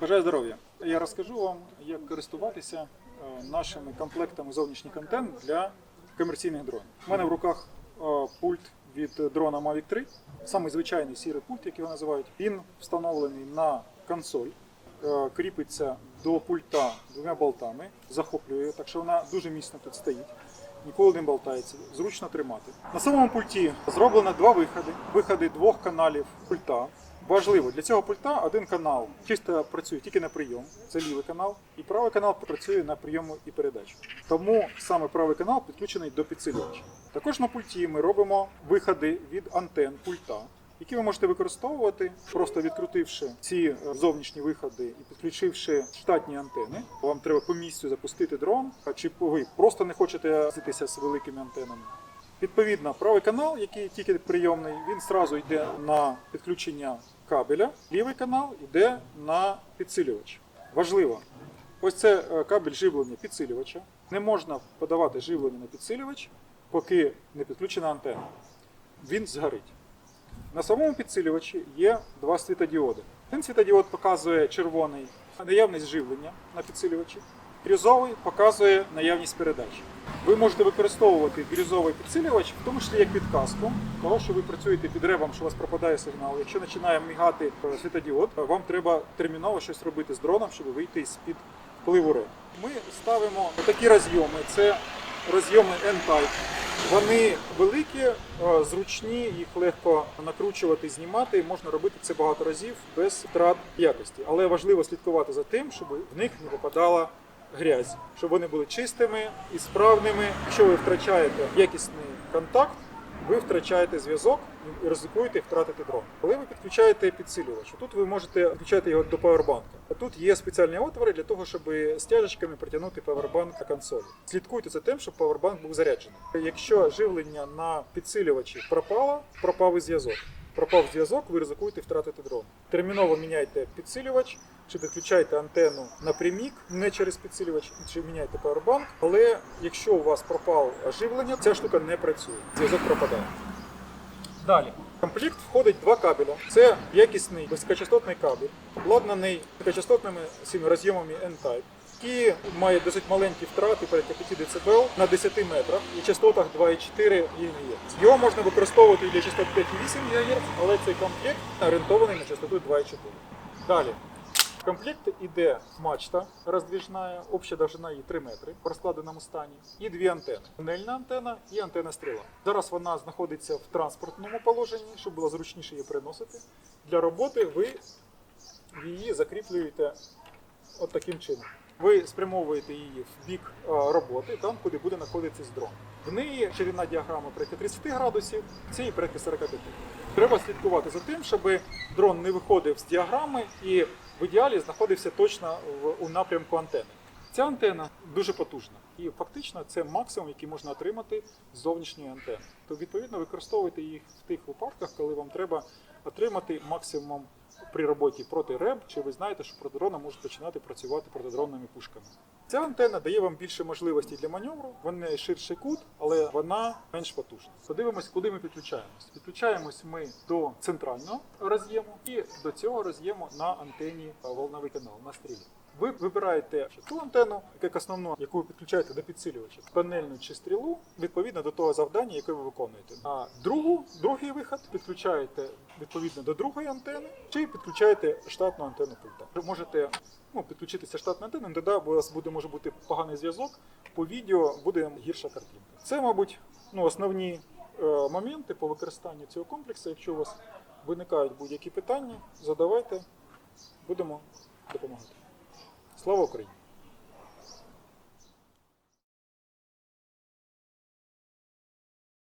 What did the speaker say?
Бажаю здоров'я. Я розкажу вам, як користуватися е, нашими комплектами зовнішніх антенн для комерційних дронів. У мене в руках е, пульт від дрона Mavic 3, самий звичайний сірий пульт, як його називають. Він встановлений на консоль, е, кріпиться до пульта двома болтами, захоплює, так що вона дуже міцно тут стоїть. Ніколи не болтається, зручно тримати. На самому пульті зроблено два виходи: виходи двох каналів пульта. Важливо, для цього пульта один канал чисто працює тільки на прийом, це лівий канал, і правий канал працює на прийому і передачу. Тому саме правий канал підключений до підсилювача. Також на пульті ми робимо виходи від антен пульта, які ви можете використовувати, просто відкрутивши ці е, зовнішні виходи і підключивши штатні антени. Вам треба по місцю запустити дрон, а чи ви просто не хочете зитися з великими антенами. Відповідно, правий канал, який тільки прийомний, він одразу йде на підключення кабеля. Лівий канал йде на підсилювач. Важливо, ось це е, кабель живлення підсилювача. Не можна подавати живлення на підсилювач, поки не підключена антенна. Він згорить. На самому підсилювачі є два світодіоди. Один світодіод показує червоний наявність живлення на підсилювачі, бірюзовий показує наявність передачі. Ви можете використовувати бірюзовий підсилювач, в тому числі як підказку, того, що ви працюєте під ребом, що у вас пропадає сигнал. Якщо починає мігати е, світодіод, вам треба терміново щось робити з дроном, щоб вийти з-під впливу реб. Ми ставимо такі розйоми. Це розйоми N-Type. Вони великі, е, зручні, їх легко накручувати, знімати. Можна робити це багато разів без втрат якості. Але важливо слідкувати за тим, щоб в них не попадала грязь, щоб вони були чистими і справними. Якщо ви втрачаєте якісний контакт, ви втрачаєте зв'язок і ризикуєте втратити дрон. Коли ви підключаєте підсилювач, тут ви можете підключати його до павербанка. А тут є спеціальні отвори для того, щоб стяжечками притягнути павербанк на консолі. Слідкуйте за тим, щоб павербанк був заряджений. Якщо живлення на підсилювачі пропало, пропав і зв'язок. Пропав зв'язок, ви ризикуєте втратити дрон. Терміново міняйте підсилювач, чи підключайте антенну напрямік, не через підсилювач, чи міняйте павербанк. Але якщо у вас пропало живлення, ця штука не працює. Зв'язок пропадає. Далі. В комплект входить два кабеля. Це якісний високочастотний кабель, обладнаний високочастотними цими N-Type, який має досить маленькі втрати порядка 5 дБ на 10 метрах і частотах 2,4 ГГц. Його можна використовувати і для частот 5,8 ГГц, але цей комплект орієнтований на частоту 2,4. Далі. В комплекті йде мачта роздвіжна, обща довжина її 3 метри в розкладеному стані, і дві антени. Тунельна антена і антена стріла. Зараз вона знаходиться в транспортному положенні, щоб було зручніше її переносити. Для роботи ви її закріплюєте от таким чином. Ви спрямовуєте її в бік е, роботи, там, куди буде знаходитись дрон. В неї ширина діаграми порядка 30 градусів, цієї порядка 45. Треба слідкувати за тим, щоб дрон не виходив з діаграми і в ідеалі знаходився точно в, у напрямку антени. Ця антена дуже потужна, і фактично це максимум, який можна отримати з зовнішньої антени. То відповідно використовуйте їх в тих випадках, коли вам треба отримати максимум при роботі проти РЕБ, чи ви знаєте, що проти можуть починати працювати протидронними пушками. Ця антенна дає вам більше можливостей для маневру, вона ширший кут, але вона менш потужна. Подивимось, куди ми підключаємось. Підключаємось ми до центрального роз'єму і до цього роз'єму на антенні волновий канал на стрілі. Ви вибираєте ту антенну, як основну, яку ви підключаєте до підсилювача, панельну чи стрілу, відповідно до того завдання, яке ви виконуєте. А другу, другий виход підключаєте відповідно до другої антени, чи підключаєте штатну антенну пульта. Ви можете ну, підключитися штатною антенною, тоді у вас буде може бути поганий зв'язок. По відео буде гірша картинка. Це, мабуть, ну, основні е, моменти по використанню цього комплексу. Якщо у вас виникають будь-які питання, задавайте, будемо допомагати. Слава Україні!